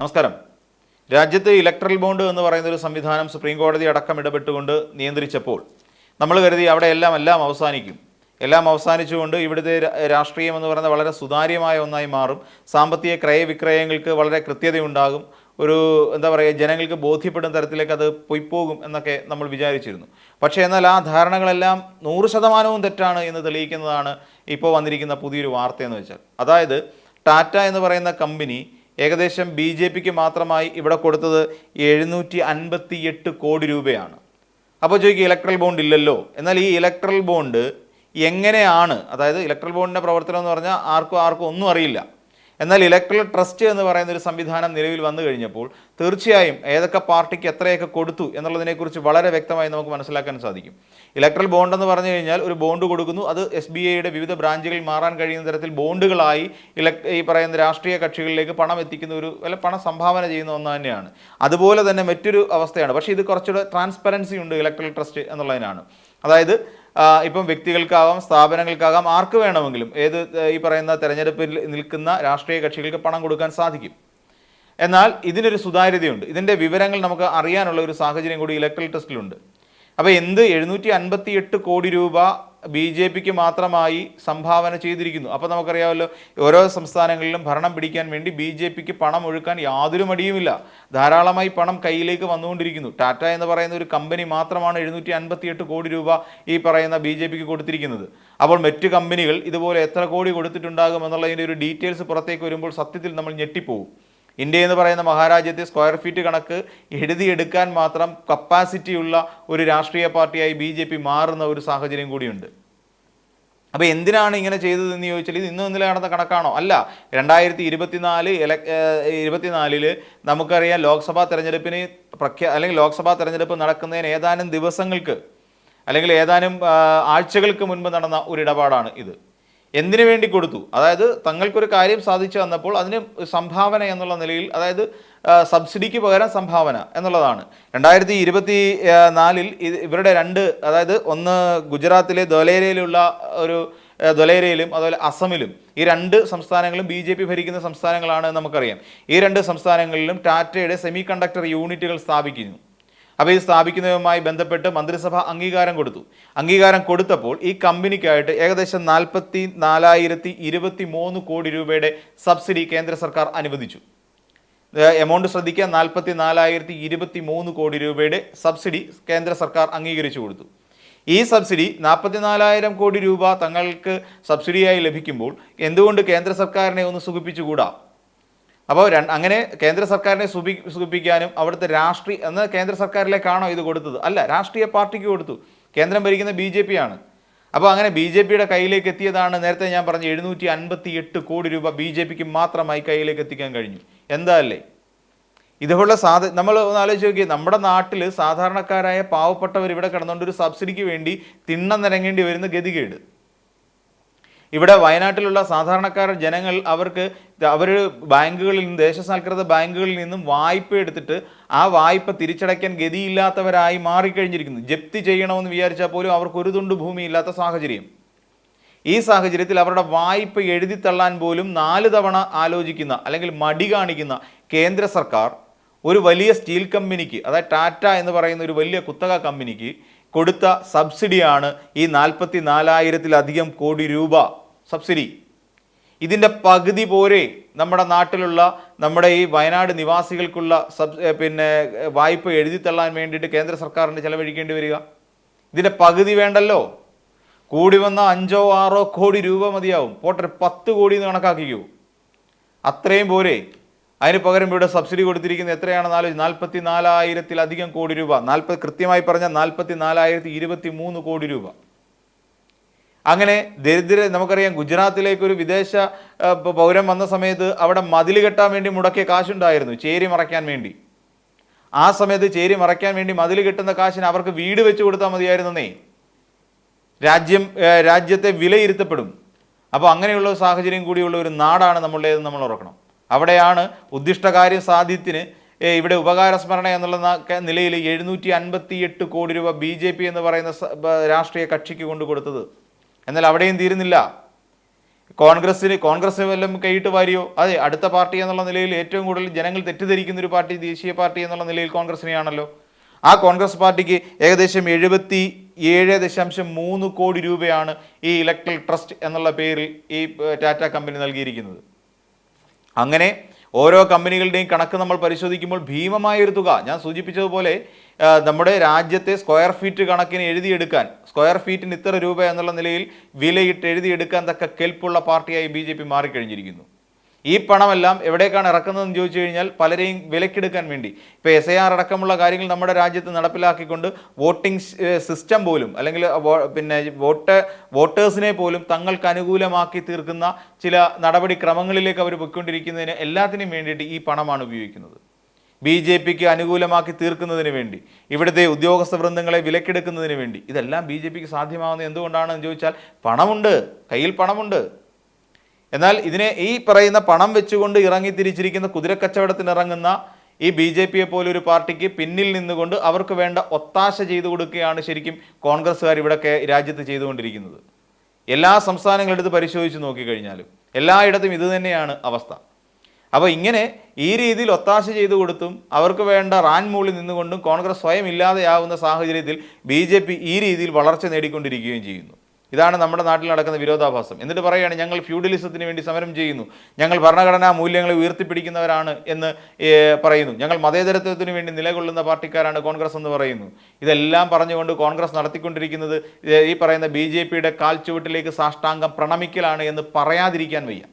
നമസ്കാരം. രാജ്യത്ത് electoral bond എന്ന് പറയുന്ന ഒരു സംവിധാനം സുപ്രീം കോടതി അടക്കം ഇടപെട്ടുകൊണ്ട് നിയന്ത്രിച്ചപ്പോൾ നമ്മൾ കരുതി അവിടെ എല്ലാം എല്ലാം അവസാനിക്കും. എല്ലാം അവസാനിച്ചുകൊണ്ട് ഇവിടുത്തെ രാഷ്ട്രീയം എന്ന് പറയുന്നത് വളരെ സുതാര്യമായ ഒന്നായി മാറും. സാമ്പത്തിക ക്രയവിക്രയങ്ങൾക്ക് വളരെ കൃത്യതയുണ്ടാകും. ഒരു എന്താ പറയുക ജനങ്ങൾക്ക് ബോധ്യപ്പെടുന്ന തരത്തിലേക്ക് അത് പൊയ്പോകും എന്നൊക്കെ നമ്മൾ വിചാരിച്ചിരുന്നു. പക്ഷേ എന്നാൽ ആ ധാരണകളെല്ലാം നൂറ് ശതമാനവും തെറ്റാണ് എന്ന് തെളിയിക്കുന്നതാണ് ഇപ്പോൾ വന്നിരിക്കുന്ന പുതിയൊരു വാർത്ത എന്ന് വെച്ചാൽ. അതായത് ടാറ്റ എന്ന് പറയുന്ന കമ്പനി ഏകദേശം ബി ജെ പിക്ക് മാത്രമായി ഇവിടെ കൊടുത്തത് എഴുന്നൂറ്റി അൻപത്തി എട്ട് കോടി രൂപയാണ്. അപ്പോൾ ചോദിക്കുക ഇലക്ട്രൽ ബോണ്ട് ഇല്ലല്ലോ. എന്നാൽ ഈ ഇലക്ട്രൽ ബോണ്ട് എങ്ങനെയാണ് അതായത് ഇലക്ട്രൽ ബോണ്ടിന്റെ പ്രവർത്തനം എന്ന് പറഞ്ഞാൽ ആർക്കും ആർക്കും ഒന്നും അറിയില്ല. എന്നാൽ ഇലക്ട്രൽ ട്രസ്റ്റ് എന്ന് പറയുന്ന ഒരു സംവിധാനം നിലവിൽ വന്നു കഴിഞ്ഞപ്പോൾ തീർച്ചയായും ഏതൊക്കെ പാർട്ടിക്ക് എത്രയൊക്കെ കൊടുത്തു എന്നുള്ളതിനെക്കുറിച്ച് വളരെ വ്യക്തമായി നമുക്ക് മനസ്സിലാക്കാൻ സാധിക്കും. ഇലക്ട്രൽ ബോണ്ട് എന്ന് പറഞ്ഞു കഴിഞ്ഞാൽ ഒരു ബോണ്ട് കൊടുക്കുന്നു. അത് എസ് ബി ഐയുടെ വിവിധ ബ്രാഞ്ചുകളിൽ മാറാൻ കഴിയുന്ന തരത്തിൽ ബോണ്ടുകളായി ഇലക് ഈ പറയുന്ന രാഷ്ട്രീയ കക്ഷികളിലേക്ക് പണം എത്തിക്കുന്ന ഒരു അല്ല പണം സംഭാവന ചെയ്യുന്ന ഒന്ന് തന്നെയാണ്. അതുപോലെ തന്നെ മറ്റൊരു അവസ്ഥയാണ്. പക്ഷേ ഇത് കുറച്ചുകൂടെ ട്രാൻസ്പെറൻസി ഉണ്ട് ഇലക്ട്രൽ ട്രസ്റ്റ് എന്നുള്ളതിനാണ്. അതായത് ഇപ്പം വ്യക്തികൾക്കാവാം സ്ഥാപനങ്ങൾക്കാകാം ആർക്ക് വേണമെങ്കിലും ഏത് ഈ പറയുന്ന തെരഞ്ഞെടുപ്പിൽ നിൽക്കുന്ന രാഷ്ട്രീയ കക്ഷികൾക്ക് പണം കൊടുക്കാൻ സാധിക്കും. എന്നാൽ ഇതിനൊരു സുതാര്യതയുണ്ട്. ഇതിന്റെ വിവരങ്ങൾ നമുക്ക് അറിയാനുള്ള ഒരു സാഹചര്യം കൂടി ഇലക്ട്രൽ ടെസ്റ്റിലുണ്ട് അപ്പോൾ എന്ത് എഴുന്നൂറ്റി അൻപത്തി എട്ട് കോടി രൂപ ബി ജെ പിക്ക് മാത്രമായി സംഭാവന ചെയ്തിരിക്കുന്നു. അപ്പോൾ നമുക്കറിയാമല്ലോ ഓരോ സംസ്ഥാനങ്ങളിലും ഭരണം പിടിക്കാൻ വേണ്ടി ബി ജെ പിക്ക് പണം ഒഴുക്കാൻ യാതൊരു മടിയുമില്ല. ധാരാളമായി പണം കയ്യിലേക്ക് വന്നുകൊണ്ടിരിക്കുന്നു. ടാറ്റ എന്ന് പറയുന്ന ഒരു കമ്പനി മാത്രമാണ് എഴുന്നൂറ്റി അൻപത്തി എട്ട് കോടി രൂപ ഈ പറയുന്ന ബി ജെ പിക്ക് കൊടുത്തിരിക്കുന്നത്. അപ്പോൾ മറ്റ് കമ്പനികൾ ഇതുപോലെ എത്ര കോടി കൊടുത്തിട്ടുണ്ടാകും എന്നുള്ളതിന്റെ ഒരു ഡീറ്റെയിൽസ് പുറത്തേക്ക് വരുമ്പോൾ സത്യത്തിൽ നമ്മൾ ഞെട്ടിപ്പോവും. ഇന്ത്യ എന്ന് പറയുന്ന മഹാരാജ്യത്തെ സ്ക്വയർ ഫീറ്റ് കണക്ക് എഴുതിയെടുക്കാൻ മാത്രം കപ്പാസിറ്റിയുള്ള ഒരു രാഷ്ട്രീയ പാർട്ടിയായി ബി ജെ പി മാറുന്ന ഒരു സാഹചര്യം കൂടിയുണ്ട്. അപ്പോൾ എന്തിനാണ് ഇങ്ങനെ ചെയ്തതെന്ന് ചോദിച്ചാൽ ഇത് ഇന്നും ഇന്നലെ നടന്ന കണക്കാണോ? അല്ല രണ്ടായിരത്തി ഇരുപത്തിനാല് ഇല ഇരുപത്തിനാലിൽ നമുക്കറിയാം ലോക്സഭാ തെരഞ്ഞെടുപ്പിന് പ്രഖ്യാ അല്ലെങ്കിൽ ലോക്സഭാ തെരഞ്ഞെടുപ്പ് നടക്കുന്നതിന് ഏതാനും ദിവസങ്ങൾക്ക് അല്ലെങ്കിൽ ഏതാനും ആഴ്ചകൾക്ക് മുൻപ് നടന്ന ഒരു ഇടപാടാണ് ഇത്. എന്തിനു വേണ്ടി കൊടുത്തു? അതായത് തങ്ങൾക്കൊരു കാര്യം സാധിച്ചു വന്നപ്പോൾ അതിന് സംഭാവന എന്നുള്ള നിലയിൽ അതായത് സബ്സിഡിക്ക് പകരം സംഭാവന എന്നുള്ളതാണ്. രണ്ടായിരത്തി ഇരുപത്തി നാലിൽ ഇവരുടെ രണ്ട് അതായത് ഒന്ന് ഗുജറാത്തിലെ ധൊലേരയിലുള്ള ഒരു ധൊലേരയിലും അതുപോലെ അസമിലും ഈ രണ്ട് സംസ്ഥാനങ്ങളും ബി ജെ പി ഭരിക്കുന്ന സംസ്ഥാനങ്ങളാണ് നമുക്കറിയാം. ഈ രണ്ട് സംസ്ഥാനങ്ങളിലും ടാറ്റയുടെ സെമി കണ്ടക്ടർ യൂണിറ്റുകൾ സ്ഥാപിക്കുന്നു. അപ്പോൾ ഇത് സ്ഥാപിക്കുന്നതുമായി ബന്ധപ്പെട്ട് മന്ത്രിസഭ അംഗീകാരം കൊടുത്തു. അംഗീകാരം കൊടുത്തപ്പോൾ ഈ കമ്പനിക്കായിട്ട് ഏകദേശം നാൽപ്പത്തി നാലായിരത്തി ഇരുപത്തി മൂന്ന് കോടി രൂപയുടെ സബ്സിഡി കേന്ദ്ര സർക്കാർ അനുവദിച്ചു. എമൗണ്ട് ശ്രദ്ധിക്കുക നാൽപ്പത്തി നാലായിരത്തി ഇരുപത്തി മൂന്ന് കോടി രൂപയുടെ സബ്സിഡി കേന്ദ്ര സർക്കാർ അംഗീകരിച്ചു കൊടുത്തു. ഈ സബ്സിഡി നാൽപ്പത്തിനാലായിരം കോടി രൂപ തങ്ങൾക്ക് സബ്സിഡിയായി ലഭിക്കുമ്പോൾ എന്തുകൊണ്ട് കേന്ദ്ര സർക്കാരിനെ ഒന്ന് സുഖിപ്പിച്ചുകൂടാ? അപ്പോൾ അങ്ങനെ കേന്ദ്ര സർക്കാരിനെ സുപി സുഖിപ്പിക്കാനും അവിടുത്തെ രാഷ്ട്രീയ എന്നാൽ കേന്ദ്ര സർക്കാരിലേക്കാണോ ഇത് കൊടുത്തത്? അല്ല രാഷ്ട്രീയ പാർട്ടിക്ക് കൊടുത്തു. കേന്ദ്രം ഭരിക്കുന്ന ബി ജെ പി ആണ്. അപ്പോൾ അങ്ങനെ ബി ജെ പിയുടെ കയ്യിലേക്ക് എത്തിയതാണ് നേരത്തെ ഞാൻ പറഞ്ഞ എഴുന്നൂറ്റി അൻപത്തി എട്ട് കോടി രൂപ ബി ജെ പിക്ക് മാത്രമായി കയ്യിലേക്ക് എത്തിക്കാൻ കഴിഞ്ഞു. എന്താ അല്ലേ? ഇതുപോലുള്ള സാധ നമ്മൾ ഒന്ന് ആലോചിച്ച് നോക്കിയേ നമ്മുടെ നാട്ടിൽ സാധാരണക്കാരായ പാവപ്പെട്ടവർ ഇവിടെ കിടന്നുകൊണ്ട് ഒരു സബ്സിഡിക്ക് വേണ്ടി തിണ്ണം നിരങ്ങേണ്ടി വരുന്ന ഗതികേട്. ഇവിടെ വയനാട്ടിലുള്ള സാധാരണക്കാർ ജനങ്ങൾ അവർക്ക് അവർ ബാങ്കുകളിൽ നിന്ന് ദേശസാൽകൃത ബാങ്കുകളിൽ നിന്നും വായ്പ എടുത്തിട്ട് ആ വായ്പ തിരിച്ചടയ്ക്കാൻ ഗതിയില്ലാത്തവരായി മാറിക്കഴിഞ്ഞിരിക്കുന്നു. ജപ്തി ചെയ്യണമെന്ന് വിചാരിച്ചാൽ പോലും അവർക്ക് ഒരു തുണ്ട് ഭൂമി ഇല്ലാത്ത സാഹചര്യം. ഈ സാഹചര്യത്തിൽ അവരുടെ വായ്പ എഴുതി തള്ളാൻ പോലും നാല് തവണ ആലോചിക്കുന്ന അല്ലെങ്കിൽ മടി കാണിക്കുന്ന കേന്ദ്ര സർക്കാർ ഒരു വലിയ സ്റ്റീൽ കമ്പനിക്ക് അതായത് ടാറ്റ എന്ന് പറയുന്ന ഒരു വലിയ കുത്തക കമ്പനിക്ക് കൊടുത്ത സബ്സിഡിയാണ് ഈ നാൽപ്പത്തി നാലായിരത്തിലധികം കോടി രൂപ സബ്സിഡി. ഇതിന്റെ പകുതി പോരെ നമ്മുടെ നാട്ടിലുള്ള നമ്മുടെ ഈ വയനാട് നിവാസികൾക്കുള്ള സബ് പിന്നെ വായ്പ എഴുതിത്തള്ളാൻ വേണ്ടിയിട്ട് കേന്ദ്ര സർക്കാരിന് ചെലവഴിക്കേണ്ടി വരിക. ഇതിന്റെ പകുതി വേണ്ടല്ലോ. കൂടി വന്ന അഞ്ചോ ആറോ കോടി രൂപ മതിയാവും. പോട്ടെ പത്ത് കോടി എന്ന് കണക്കാക്കിക്കൂ. അത്രയും പോരെ. അതിന് പകരം ഇവിടെ സബ്സിഡി കൊടുത്തിരിക്കുന്നത് എത്രയാണെന്ന് ആലോചിച്ച് നാൽപ്പത്തി നാലായിരത്തിലധികം കോടി രൂപ. നാൽപ്പത് കൃത്യമായി പറഞ്ഞാൽ നാൽപ്പത്തി നാലായിരത്തി ഇരുപത്തി മൂന്ന് കോടി രൂപ. അങ്ങനെ ദരിദ്ര നമുക്കറിയാം ഗുജറാത്തിലേക്ക് ഒരു വിദേശ പൗരം വന്ന സമയത്ത് അവിടെ മതിൽ കെട്ടാൻ വേണ്ടി മുടക്കിയ കാശുണ്ടായിരുന്നു ചേരി മറയ്ക്കാൻ വേണ്ടി. ആ സമയത്ത് ചേരി മറയ്ക്കാൻ വേണ്ടി മതിൽ കിട്ടുന്ന കാശിന് അവർക്ക് വീട് വെച്ച് കൊടുത്താൽ മതിയായിരുന്നേ രാജ്യം രാജ്യത്തെ വിലയിരുത്തപ്പെടും. അപ്പോൾ അങ്ങനെയുള്ള സാഹചര്യം കൂടിയുള്ള ഒരു നാടാണ് നമ്മളുടേതെന്ന് നമ്മൾ ഓർക്കണം. അവിടെയാണ് ഉദ്ദിഷ്ടകാര്യ സാധ്യത്തിന് ഇവിടെ ഉപകാരസ്മരണ എന്നുള്ള നിലയിൽ എഴുന്നൂറ്റി അൻപത്തി എട്ട് കോടി രൂപ ബി ജെ പി എന്ന് പറയുന്ന രാഷ്ട്രീയ കക്ഷിക്ക് കൊണ്ടു കൊടുത്തത്. എന്നാൽ അവിടെയും തീരുന്നില്ല. കോൺഗ്രസ്സിന് കോൺഗ്രസ് വല്ലതും കൈയിട്ട് വാരിയോ? അതെ അടുത്ത പാർട്ടി എന്നുള്ള നിലയിൽ ഏറ്റവും കൂടുതൽ ജനങ്ങൾ തെറ്റിദ്ധരിക്കുന്ന ഒരു പാർട്ടി ദേശീയ പാർട്ടി എന്നുള്ള നിലയിൽ കോൺഗ്രസിനെയാണല്ലോ ആ കോൺഗ്രസ് പാർട്ടിക്ക് ഏകദേശം എഴുപത്തി ഏഴ് ദശാംശം മൂന്ന് കോടി രൂപയാണ് ഈ ഇലക്ട്രൽ ട്രസ്റ്റ് എന്നുള്ള പേരിൽ ഈ ടാറ്റ കമ്പനി നൽകിയിരിക്കുന്നത്. അങ്ങനെ ഓരോ കമ്പനികളുടെയും കണക്ക് നമ്മൾ പരിശോധിക്കുമ്പോൾ ഭീമമായ ഒരു തുക. ഞാൻ സൂചിപ്പിച്ചതുപോലെ നമ്മുടെ രാജ്യത്തെ സ്ക്വയർ ഫീറ്റ് കണക്കിന് എഴുതിയെടുക്കാൻ സ്ക്വയർ ഫീറ്റിന് ഇത്ര രൂപ എന്നുള്ള നിലയിൽ വിലയിട്ട് എഴുതിയെടുക്കാൻ തക്ക കെൽപ്പുള്ള പാർട്ടിയായി ബി മാറിക്കഴിഞ്ഞിരിക്കുന്നു. ഈ പണമെല്ലാം എവിടേക്കാണ് ഇറക്കുന്നതെന്ന് ചോദിച്ചു കഴിഞ്ഞാൽ പലരെയും വിലക്കെടുക്കാൻ വേണ്ടി. ഇപ്പോൾ എസ് ഐ ആർ അടക്കമുള്ള കാര്യങ്ങൾ നമ്മുടെ രാജ്യത്ത് നടപ്പിലാക്കിക്കൊണ്ട് വോട്ടിംഗ് സിസ്റ്റം പോലും അല്ലെങ്കിൽ പിന്നെ വോട്ട് വോട്ടേഴ്സിനെ പോലും തങ്ങൾക്ക് അനുകൂലമാക്കി തീർക്കുന്ന ചില നടപടിക്രമങ്ങളിലേക്ക് അവർ പൊയ്ക്കൊണ്ടിരിക്കുന്നതിന് എല്ലാത്തിനും വേണ്ടിയിട്ട് ഈ പണമാണ് ഉപയോഗിക്കുന്നത്. ബി ജെ പിക്ക് അനുകൂലമാക്കി തീർക്കുന്നതിന് വേണ്ടി ഇവിടുത്തെ ഉദ്യോഗസ്ഥ വൃന്ദങ്ങളെ വിലക്കെടുക്കുന്നതിന് വേണ്ടി. ഇതെല്ലാം ബി ജെ പിക്ക് സാധ്യമാകുന്നത് എന്തുകൊണ്ടാണെന്ന് ചോദിച്ചാൽ പണമുണ്ട് കയ്യിൽ പണമുണ്ട്. എന്നാൽ ഇതിനെ ഈ പറയുന്ന പണം വെച്ചുകൊണ്ട് ഇറങ്ങി തിരിച്ചിരിക്കുന്ന കുതിരക്കച്ചവടത്തിന് ഇറങ്ങുന്ന ഈ ബി ജെ പിയെ പോലൊരു പാർട്ടിക്ക് പിന്നിൽ നിന്നുകൊണ്ട് അവർക്ക് വേണ്ട ഒത്താശ ചെയ്തു കൊടുക്കുകയാണ് ശരിക്കും കോൺഗ്രസ്സുകാർ ഇവിടെയൊക്കെ രാജ്യത്ത് ചെയ്തുകൊണ്ടിരിക്കുന്നത്. എല്ലാ സംസ്ഥാനങ്ങളെടുത്ത് പരിശോധിച്ച് നോക്കിക്കഴിഞ്ഞാലും എല്ലായിടത്തും ഇത് തന്നെയാണ് അവസ്ഥ. അപ്പോൾ ഇങ്ങനെ ഈ രീതിയിൽ ഒത്താശ ചെയ്തു കൊടുത്തും അവർക്ക് വേണ്ട റാൻ മൂളിൽ നിന്നുകൊണ്ടും കോൺഗ്രസ് സ്വയം ഇല്ലാതെയാവുന്ന സാഹചര്യത്തിൽ ബി ഈ രീതിയിൽ വളർച്ച നേടിക്കൊണ്ടിരിക്കുകയും ചെയ്യുന്നു. ഇതാണ് നമ്മുടെ നാട്ടിൽ നടക്കുന്ന വിരോധാഭാസം. എന്നിട്ട് പറയുകയാണ് ഞങ്ങൾ ഫ്യൂഡലിസത്തിന് വേണ്ടി സമരം ചെയ്യുന്നു. ഞങ്ങൾ ഭരണഘടനാ മൂല്യങ്ങളെ ഉയർത്തിപ്പിടിക്കുന്നവരാണ് എന്ന് പറയുന്നു. ഞങ്ങൾ മതേതരത്വത്തിന് വേണ്ടി നിലകൊള്ളുന്ന പാർട്ടിക്കാരാണ് കോൺഗ്രസ് എന്ന് പറയുന്നു. ഇതെല്ലാം പറഞ്ഞുകൊണ്ട് കോൺഗ്രസ് നടത്തിക്കൊണ്ടിരിക്കുന്നത് ഈ പറയുന്ന ബി ജെ പിയുടെ കാൽച്ചുവട്ടിലേക്ക് സാഷ്ടാംഗം പ്രണമിക്കലാണ് എന്ന് പറയാതിരിക്കാൻ വയ്യ.